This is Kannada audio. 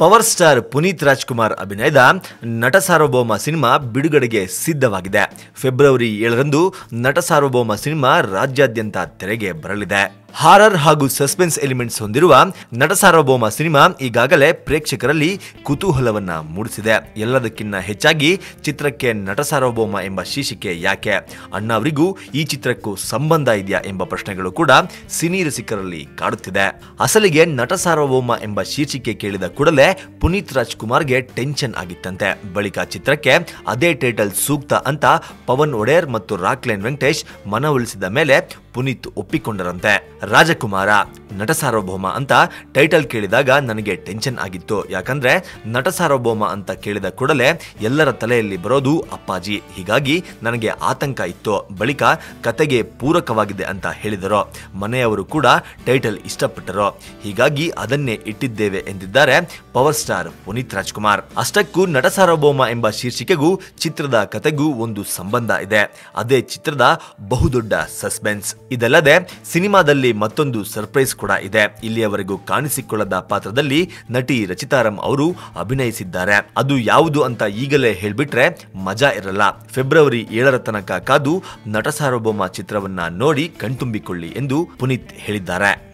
ಪವರ್ ಸ್ಟಾರ್ ಪುನೀತ್ ರಾಜ್ಕುಮಾರ್ ಅಭಿನಯದ ನಟ ಸಾರ್ವಭೌಮ ಸಿನಿಮಾ ಬಿಡುಗಡೆಗೆ ಸಿದ್ಧವಾಗಿದೆ. ಫೆಬ್ರವರಿ ಏಳರಂದು ನಟ ಸಾರ್ವಭೌಮ ಸಿನಿಮಾ ರಾಜ್ಯಾದ್ಯಂತ ತೆರೆಗೆ ಬರಲಿದೆ. ಹಾರರ್ ಹಾಗೂ ಸಸ್ಪೆನ್ಸ್ ಎಲಿಮೆಂಟ್ಸ್ ಹೊಂದಿರುವ ನಟ ಸಾರ್ವಭೌಮ ಸಿನಿಮಾ ಈಗಾಗಲೇ ಪ್ರೇಕ್ಷಕರಲ್ಲಿ ಕುತೂಹಲವನ್ನ ಮೂಡಿಸಿದೆ. ಎಲ್ಲದಕ್ಕಿಂತ ಹೆಚ್ಚಾಗಿ ಚಿತ್ರಕ್ಕೆ ನಟ ಸಾರ್ವಭೌಮ ಎಂಬ ಶೀರ್ಷಿಕೆ ಯಾಕೆ? ಅಣ್ಣಾವರಿಗೂ ಈ ಚಿತ್ರಕ್ಕೂ ಸಂಬಂಧ ಇದೆಯಾ ಎಂಬ ಪ್ರಶ್ನೆಗಳು ಕೂಡ ಸಿನಿ ರಸಿಕರಲ್ಲಿ ಕಾಡುತ್ತಿದೆ. ಅಸಲಿಗೆ ನಟ ಸಾರ್ವಭೌಮ ಎಂಬ ಶೀರ್ಷಿಕೆ ಕೇಳಿದ ಕೂಡಲೇ ಪುನೀತ್ ರಾಜ್ಕುಮಾರ್ಗೆ ಟೆನ್ಷನ್ ಆಗಿತ್ತಂತೆ. ಬಳಿಕ ಚಿತ್ರಕ್ಕೆ ಅದೇ ಟೈಟಲ್ ಸೂಕ್ತ ಅಂತ ಪವನ್ ಒಡೆಯರ್ ಮತ್ತು ರಾಕ್ಲೈನ್ ವೆಂಕಟೇಶ್ ಮನವೊಲಿಸಿದ ಮೇಲೆ ಪುನೀತ್ ಒಪ್ಪಿಕೊಂಡರಂತೆ. ರಾಜಕುಮಾರ ನಟ ಸಾರ್ವಭೌಮ ಅಂತ ಟೈಟಲ್ ಕೇಳಿದಾಗ ನನಗೆ ಟೆನ್ಷನ್ ಆಗಿತ್ತು. ಯಾಕಂದ್ರೆ ನಟ ಸಾರ್ವಭೌಮ ಅಂತ ಕೇಳಿದ ಕೂಡಲೇ ಎಲ್ಲರ ತಲೆಯಲ್ಲಿ ಬರೋದು ಅಪ್ಪಾಜಿ. ಹೀಗಾಗಿ ನನಗೆ ಆತಂಕ ಇತ್ತು. ಬಳಿಕ ಕತೆಗೆ ಪೂರಕವಾಗಿದೆ ಅಂತ ಹೇಳಿದರು. ಮನೆಯವರು ಕೂಡ ಟೈಟಲ್ ಇಷ್ಟಪಟ್ಟರು. ಹೀಗಾಗಿ ಅದನ್ನೇ ಇಟ್ಟಿದ್ದೇವೆ ಎಂದಿದ್ದಾರೆ ಪವರ್ ಸ್ಟಾರ್ ಪುನೀತ್ ರಾಜ್ಕುಮಾರ್. ಅಷ್ಟಕ್ಕೂ ನಟ ಸಾರ್ವಭೌಮ ಎಂಬ ಶೀರ್ಷಿಕೆಗೂ ಚಿತ್ರದ ಕತೆಗೂ ಒಂದು ಸಂಬಂಧ ಇದೆ. ಅದೇ ಚಿತ್ರದ ಬಹುದೊಡ್ಡ ಸಸ್ಪೆನ್ಸ್. ಇದಲ್ಲದೆ ಸಿನಿಮಾದಲ್ಲಿ ಮತ್ತೊಂದು ಸರ್ಪ್ರೈಸ್ ಕೂಡ ಇದೆ. ಇಲ್ಲಿಯವರೆಗೂ ಕಾಣಿಸಿಕೊಳ್ಳದ ಪಾತ್ರದಲ್ಲಿ ನಟಿ ರಚಿತಾರಾಮ್ ಅವರು ಅಭಿನಯಿಸಿದ್ದಾರೆ. ಅದು ಯಾವುದು ಅಂತ ಈಗಲೇ ಹೇಳ್ಬಿಟ್ರೆ ಮಜಾ ಇರಲ್ಲ. ಫೆಬ್ರವರಿ ಏಳರ ತನಕ ಕಾದು ನಟ ಸಾರ್ವಭೌಮ ಚಿತ್ರವನ್ನ ನೋಡಿ ಕಣ್ತುಂಬಿಕೊಳ್ಳಿ ಎಂದು ಪುನೀತ್ ಹೇಳಿದ್ದಾರೆ.